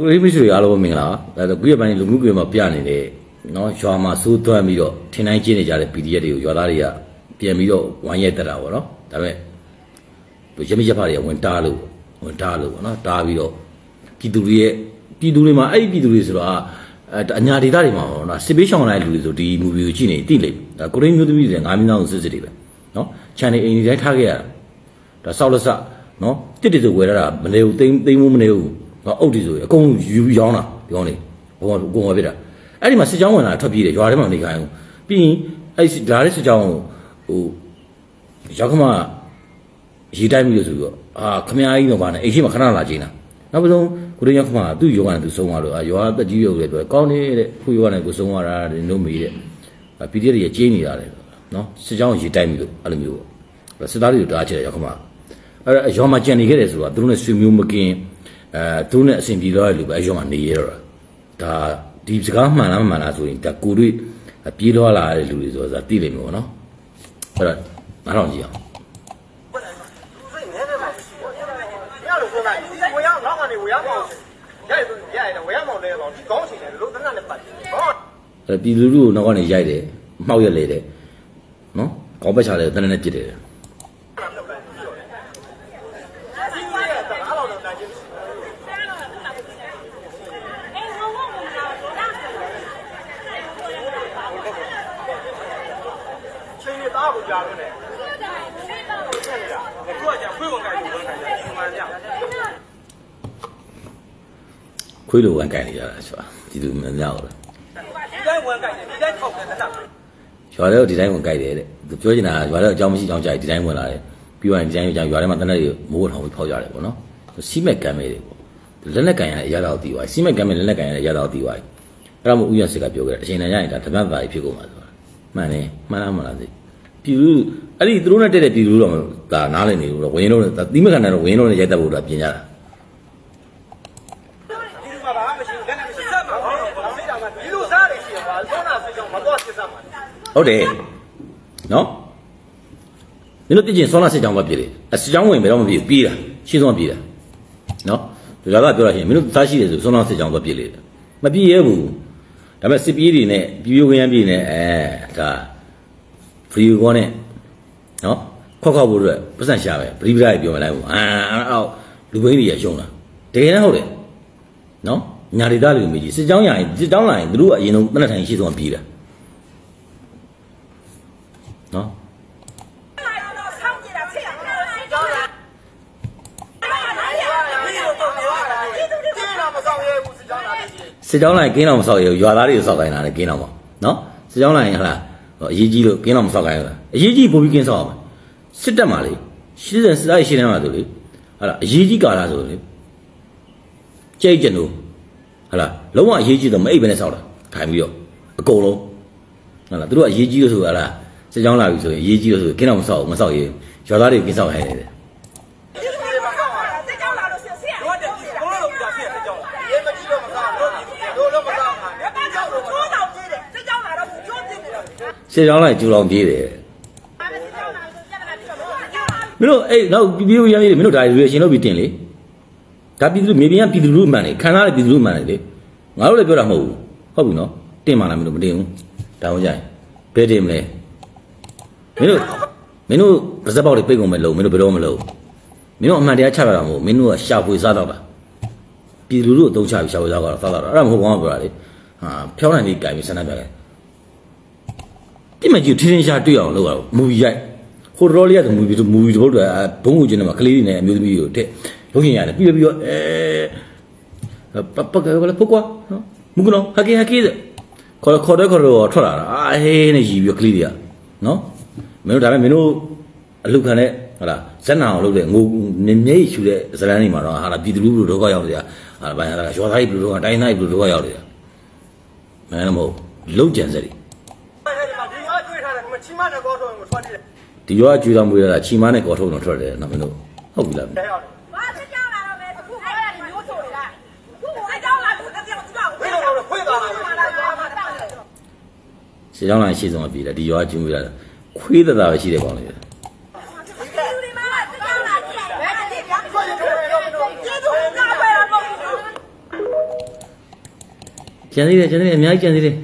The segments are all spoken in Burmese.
ကိုရီးမရှိအားလုံးမင်္ဂလာပါဒါဆိုခုရပိုင်းလူမှုကွန်ရက်မှာပြနေတဲ့နော်ရွာမှာစိုးသွမ်းပြီးတော့ထင်တိုင်းကျင်းနေကြတဲ့ PDF တွေကိုရွာသားတွေကပြန်ပြီးတော့ဝိုင်းရဲတက်တာပေါ့နော်ဒါပေမဲ့ရမိရဖတွေကဝင်တားလို့ဝင်တားလို့ပေါ့နော်တားပြီးတော့ပြည်သူတွေရဲ့ပြည်သူတွေမှာအဲ့ဒီပြည်သူတွေဆိုတော့အညာဒေသတွေမှာပေါ့နော်စစ်ပေးရှောင်လာတဲ့လူတွေဆိုဒီ movie ကိုကြည့်နေတိလိမ့်ဒါကိုရင်းမျိုးသမီးတွေငါးမင်းသားကိုစစ်စစ်တွေပဲနော် channel အိမ်တွေတိုင်းထားခဲ့ရတာဒါဆောက်လက်စနော်တစ်တစ်ဆိုဝယ်ရတာမနေဘူးသိမ်းသိမ်းမမနေဘူး နော်အုတ်တီဆိုအကုန်ယူပြီးရောင်းတာဒီကောင်းနေဘုံကအကုန်ဝယ်ပြတာအဲ့ဒီမှာစစ်ကြောင်းဝင်လာထွက်ပြေးတယ်ရွာထဲမှာမနေခိုင်းဘူးပြီးရင်အဲ့ဒီဒါတဲ့စစ်ကြောင်းကိုဟိုရောက်ခမရေးတိုင်းပြီးလို့ဆိုပြီးတော့အာခမကြီးတော့ဗာနဲ့အိမ်ရှိမှာခဏလာချင်းတာနောက်ဆုံးကိုရင်းရောက်ခမသူ့ယောဂနဲ့သူဆုံးသွားလို့အာရွာတက်ကြီးရုပ်လေပြောကောင်းနေတဲ့ခုယောဂနဲ့ကိုဆုံးသွားတာတဲ့နို့မေးတဲ့ပီဒီတွေကြေးနေတာလေနော်စစ်ကြောင်းရေးတိုင်းပြီးလို့အဲ့လိုမျိုးပေါ့စစ်သားတွေကိုတားချတယ်ရောက်ခမအဲ့ဒါအရောမှာကြံနေခဲ့တယ်ဆိုတော့သူတို့နဲ့ဆွေမျိုးမကင်း အဲသူနဲ့အဆင်ပြေသွားတယ်လို့ပဲအရွှေမှာနေရတော့ဒါဒီစကားမှန်လားမမှန်လားဆိုရင်ဒါကိုတွေ့ပြေးလွှားလာတဲ့လူတွေဆိုတာသိလိမ့်မယ်ပေါ့နော်အဲ့တော့မအောင်ကြည့်အောင်အဲ့ပြည်သူလူထုကိုနောက်ကနေရိုက်တယ်မှောက်ရက်လေတယ်နော်ကောင်းပက်ချလဲတနက်နဲ့ပြစ်တယ် ချင်းရသားကိုကြားလို့နဲ့အခုကကြာခွေးဝင်ကြိုက်ဝင်ကြိုက်တယ်ဒီမှာကြာခွေးလိုဝန်ကန်နေကြတာဆိုတာပြည်သူမများဘူးလားဒီတိုင်းဝင်ကြိုက်တယ်ဒီတိုင်းထောက်တယ်တက်ရွာထဲကိုဒီတိုင်းဝင်ကြိုက်တယ်တဲ့သူပြောချင်တာကရွာထဲကိုအကြောင်းမရှိအကြောင်းကြိုက်ဒီတိုင်းဝင်လာတယ်ပြီးတော့ဒီတိုင်းကြောင်ရွာထဲမှာတနက်တွေမိုးထောင်ပြီးဖောက်ကြတယ်ပေါ့နော်စီမက်ကမ်းမဲတွေပေါ့လက်လက်ကန်ရတဲ့အရာတော်တည်သွားစီမက်ကမ်းမဲလက်လက်ကန်ရတဲ့အရာတော်တည်သွားအဲ့ဒါမှဥယျာဉ်စစ်ကပြောခဲ့တယ်အချိန်တန်ရရင်ဒါဓမ္မပါဖြစ်ကုန်မှာဆိုတာမှန်တယ်မှန်လားမှန်လားသိ ပြည်သူအဲ့ဒီသူတို့နဲ့တက်တဲ့ပြည်သူတော့ဒါနားလည်နေလို့တော့ဝင်းလုံးနဲ့သီးမကန်နဲ့တော့ဝင်းလုံးနဲ့ရိုက်တတ်ဖို့တော့ပြင်ကြတာဒီလိုမှာဘာမှမရှိဘူးလက်နဲ့မရှိစမ်းမှာဟုတ်တော့စိတ်ကြောင်ကဒီလိုစားနေရှိရင်ပါသောနာစိတ်ကြောင်မတော့စစ်စမ်းမှာဟုတ်တယ်နော်မင်းတို့ပြည့်ကျင်ဆောင်းလာစစ်ကြောင်းပဲပြည်တယ်အစစ်ကြောင်းဝင်ဘယ်တော့မပြည်ဘူးပြေးတာရှင်းဆုံးပြေးတာနော်ဒီကကပြောရရင်မင်းတို့သားရှိတယ်ဆိုဆောင်းလာစစ်ကြောင်းပဲပြည်လေတယ်မပြေးရဘူးဒါပေမဲ့စစ်ပြေးတွေနဲ့ပြည်ပြိုခရမ်းပြည်နဲ့အဲဒါ ဖရီကောနဲ့နော်ခွက်ခွက်ဖို့အတွက်ပတ်စံရှာပဲပရိပဒပြောမလိုက်ဘူးအာအောက်လူဘိန်းတွေရရှုံးတာတကယ်တော့ဟုတ်တယ်နော်ညာဒေသလူမျိုးကြီးစစ်ကြောင်းရရင်စစ်ကြောင်းလာရင်သူတို့ကအရင်ဆုံးတနက်ထိုင်ရှိဆုံးပြေးတာနော်ဒီတော့မဆောင်ရဲဘူးစစ်ကြောင်လာတယ်ကြီးစစ်ကြောင်းလိုင်းကင်းတော်မဆောက်ရဘူးရွာသားတွေကိုဆောက်ခိုင်းတာလေကင်းတော်မှာနော်စစ်ကြောင်းလိုင်းဟလာဟို အရေးကြီးလို့ကင်းတော်မဆောက်ခိုင်းဘူးလားအရေးကြီးပို့ပြီးကင်းဆောက်အောင်စစ်တက်မှာလေရှင်းစင်စစ်သားရှင်းတယ်မှာဆိုလေဟလာအရေးကြီးကာလာဆိုလေကြိတ်ကျင်လို့ဟလာလုံးဝအရေးကြီးတော့မအိပ်ပဲနဲ့ဆောက်တာခိုင်းပြီးတော့အကုန်လုံးဟလာသူတို့ကအရေးကြီးလို့ဆိုဟလာစစ်ကြောင်းလာပြီဆိုရင်အရေးကြီးလို့ဆိုကင်းတော်မဆောက်ဘူးမဆောက်ရဘူးရွာသားတွေကင်းဆောက်ခိုင်းတယ်တို့တယ်ဒီဘလုံးလုံးကြာဖြစ်စစ်ကြောင်ရေမကြည့်တော့မစားတို့တို့လုံးမစားမှာ စစ်ကြောင်းလိုက်ကျူလောင်ပြေးတယ်မင်းတို့အဲ့နောက်ပြည်ပြည်ရမ်းလေးမင်းတို့ဒါရွေရှင်လုပ်ပြီးတင်လေဒါပြည်သူမြေပြင်ကပြည်သူလူမှန်လေခံစားရပြည်သူလူမှန်လေလေငါတို့လည်းပြောတာမဟုတ်ဘူးဟုတ်ပြီနော်တင်ပါလားမင်းတို့မတင်ဘူးဒါဝင်ကြရင်ဘယ်တင်မလဲမင်းတို့မင်းတို့ပါဇက်ပေါက်တွေပိတ်ကုန်မဲ့လို့မင်းတို့ဘယ်တော့မလုပ်မင်းတို့အမှန်တရားချတာမဟုတ်မင်းတို့ကရှာဖွေစားတော့တာပြည်သူလူအသုံးချပြီးရှာဖွေစားတော့စားတော့အဲ့ဒါမဟုတ်ဘောင်းပြောတာလေဟာဖြောင်းနိုင်ပြီးကြိုင်ပြီးဆန္ဒပြတယ် တိမကြီးထင်းထင်းရှားတွေ့အောင်လုပ်ရအောင်မူဗီရိုက်ဟိုတော်လေးကမူဗီမူဗီတို့တော့ဘုံကိုကျင်းတယ်မှာကလေးတွေနဲ့အမျိုးသမီးတွေကိုတဲ့လုပ်ရင်ရတယ်ပြီးတော့ပြီးတော့အဲပပကဘလပုကွာနော်မူကနောဟကေဟကေခေါ်ခေါ်တော့ခေါ်တော့ထွက်လာတာအာဟေးနဲ့ရီပြီးကလေးတွေကနော်မင်းတို့ဒါပေမဲ့မင်းတို့အလုခံတဲ့ဟုတ်လားဇက်နာအောင်လုပ်တဲ့ငိုနေမျက်ရည်ရှူတဲ့ဇလန်းတွေမှာတော့ဟာလာပြည်သူလူထုဒုက္ခရောက်နေကြဟာဘာညာရွာသားကြီးဘယ်လိုဒုက္ခတိုင်းသားကြီးဘယ်လိုဒုက္ခရောက်နေကြမင်းမဟုတ်လုံကြံစက်တွေ ဒီမှာဒီအားကျွေးထားတယ်ဒီမှာ ချီမတဲ့ကောတော့ကိုထွက်နေတယ်ဒီရွာကျွေးတော်မူရတာချီမားနဲ့ကော်ထုတ်တော့ထွက်တယ်နော်မင်းတို့ဟုတ်ပြီလားတဲ့ရောက်တယ်ရှေးကြောင်းလိုက်ရှေ့ဆုံးကပြည်တယ်ဒီရွာကျွေးမူရတာခွေးသက်သာပဲရှိတယ်ကောင်းလေကျန်သေးတယ်ကျန်သေးတယ်အများကြီးကျန်သေးတယ်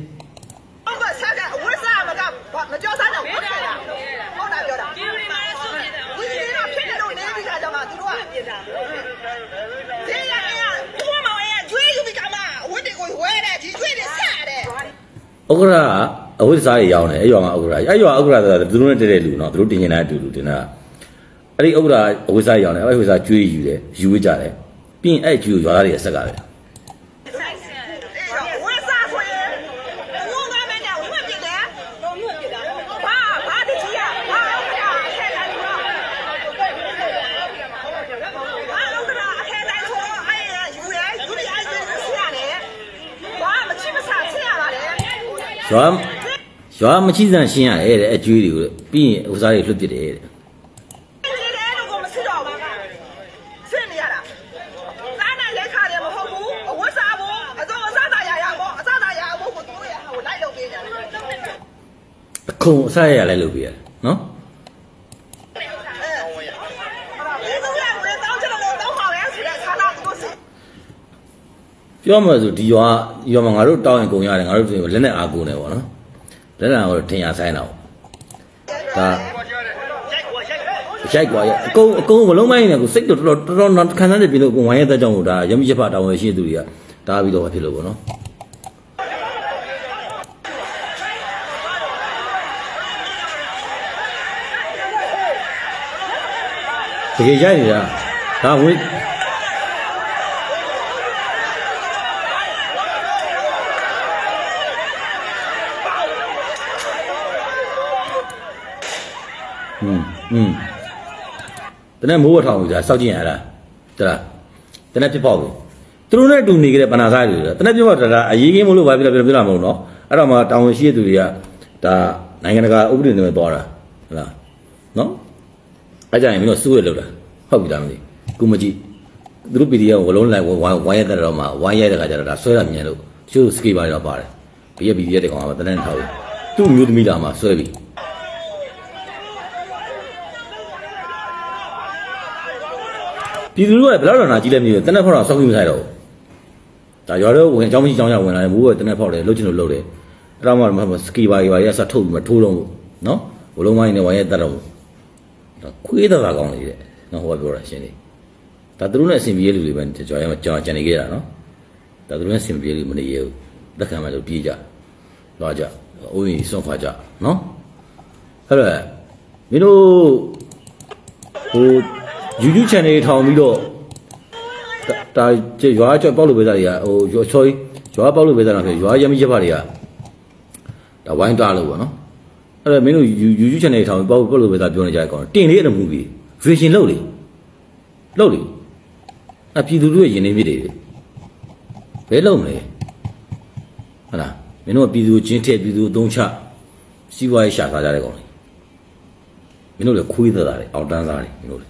ဟုတ်ကဲ့ဆက်ကအဝတ်စားမကမကြောစားတော့ဟုတ်တယ်လားဟုတ်တာပြောတာဒီလိုမှဆုံးနေတာဝီဒီကဖြစ်နေလို့နေပြီးကြတော့မှသူတို့ကပြင်တာဒီရကဘုမောင်ရဲ့ကျွေးယူပြီးကမှဝတ်တွေကိုဝဲတယ်ဒီကျွေးတွေဆက်တယ် ဥက္ကရာအဝိဇ္ဇာတွေရောင်းတယ်အဲ့ရွာမှာဥက္ကရာအဲ့ရွာဥက္ကရာဆိုတာသူတို့နဲ့တည်းတဲ့လူနော်သူတို့တင်ကျင်တဲ့အတူတူတင်တာအဲ့ဒီဥက္ကရာအဝိဇ္ဇာတွေရောင်းတယ်အဲ့ဒီဥစ္စာကျွေးယူတယ်ယူဝကြတယ်ပြီးရင်အဲ့ကျွေးကိုရွာသားတွေကဆက်ကတယ် ဝတ်စားဆိုရင်ဘုံကမနဲ့ဝတ်ပြတယ်တော့ဝတ်ပြတာဘာဘာတကြီးอ่ะဘာအခဲတိုင်းတော့ဘာလို့ကအခဲတိုင်းဆိုအဲ့ယူရဲယူရဲယူရတယ်ဘာမချိမစားဆက်ရပါတယ် ရွာရွာမချိစံရှင်းရတယ်တဲ့အကျွေးတွေကိုပြီးရင်ဥစ္စာတွေလွတ်ပစ်တယ်တဲ့ဒီလေတော့ကိုမစစ်တော့ပါကစစ်နေရတာစားနိုင်လက်ခါတယ်မဟုတ်ဘူးအဝတ်စားဖို့အစောအစားသာရရပေါ့အစားသာရဖို့ကိုတို့ရဟိုလိုက်လုပ်ပေးကြတယ်အခုံအဆက်ရရလိုက်လုပ်ပြရတယ်နော် ဒီလိုရကိုတောင်းချင်လို့တောင်းပါပဲဆိုတဲ့ဆန္ဒကိုစစ် ပြောမှဆိုဒီရွာရွာမှာငါတို့တောင်းရင်ကုန်ရတယ်ငါတို့ဆိုရင်လက်နဲ့အားကိုနေပေါ့နော်လက်နဲ့အားကိုထင်ရဆိုင်တာပေါ့ဒါရိုက်ကွာရအကုန်အကုန်ဘလုံးမိုင်းနေကိုစိတ်တော်တော်တော်တော်ခံစားနေပြီလို့ကိုဝိုင်းရတဲ့ကြောင့်ကိုဒါရမချက်ဖတောင်းရရှိသူတွေကဒါပြီးတော့ဖြစ်လို့ပေါ့နော်တကယ်ရိုက်နေတာဒါဝိ อืมอืมတနေ့မိုးဝထောင်ပြီလားစောက်ကြည့်ရလားတလားတနေ့ပြပေါ့ပြီသူတို့နဲ့အတူနေကြတဲ့ပနာစားတွေတနေ့ပြပေါ့တာအရေးကြီးမလို့ဘာဖြစ်လဲပြောပြလာမလို့နော်အဲ့တော့မှတောင်ဝင်ရှိတဲ့သူတွေကဒါနိုင်ငံတကာဥပဒေနဲ့သွားတာဟုတ်လားနော်အဲ့ကြရင်မင်းတို့စိုးရလောက်တာဟုတ်ပြီလားမသိကုမကြည့်သူတို့ PDF ဝလုံးလိုက်ဝိုင်းဝိုင်းရတဲ့တော့မှဝိုင်းရတဲ့ခါကျတော့ဒါဆွဲတာမြင်လို့ကျိုးစကီပါတော့ပါတယ်ဘေးက PDF တွေကောင်ကတနေ့ထောက်ပြီသူ့မျိုးသမီးလာမှဆွဲပြီ ပြည်သူတို့ကဘယ်တော့တော့နာကြီးလဲမသိဘူးတနက်ဖောက်တော့စောက်ပြီးမဆိုင်တော့ဘူးဒါရွာတော့ဝင်အကြောင်းကြီးအကြောင်းရဝင်လာတယ်မိုးကတနက်ဖောက်တယ်လှုပ်ချင်လို့လှုပ်တယ်အဲ့တော့မှစကီပါကြီးပါရဆက်ထုတ်ပြီးမထိုးတော့ဘူးနော်ဘလုံးမိုင်းနဲ့ဝိုင်းရတတ်တော့ဘူးဒါခွေးသက်သာကောင်းနေတယ်နော်ဟိုကပြောတာရှင်းနေဒါသူတို့နဲ့အဆင်ပြေလူတွေပဲကြွားရမှာကြောင်ကြံနေခဲ့တာနော်ဒါသူတို့နဲ့အဆင်ပြေလူမနေရဘူးလက်ခံမှလို့ပြေးကြသွားကြအိုးရင်စွန့်ခွာကြနော်အဲ့တော့မင်းတို့ဟို YouTube channel တွေထောင်ပြီးတော့ဒါဒါရွာကြောက်ပေါက်လို့ပဲသားတွေကဟိုရွာ sorry ရွာပေါက်လို့ပဲသားတော့ဖြစ်ရွာရမရက်ဖတွေကဒါဝိုင်းတားလို့ပေါ့နော်အဲ့တော့မင်းတို့ YouTube channel တွေထောင်ပြီးပေါက်ပေါက်လို့ပဲသားပြောနေကြတယ်ကောင်တင်လေးအဲ့လိုမှုပြီး vision လုပ်လေလုပ်လေအပြည်သူတို့ရဲ့ယဉ်နေမြစ်တွေဘယ်လုပ်မလဲဟုတ်လားမင်းတို့ကပြည်သူကိုချင်းထည့်ပြည်သူကိုသုံးချစီးပွားရေးရှာစားကြတဲ့ကောင်လေမင်းတို့လည်းခွေးသက်တာလေအောက်တန်းစားတယ်မင်းတို့လေ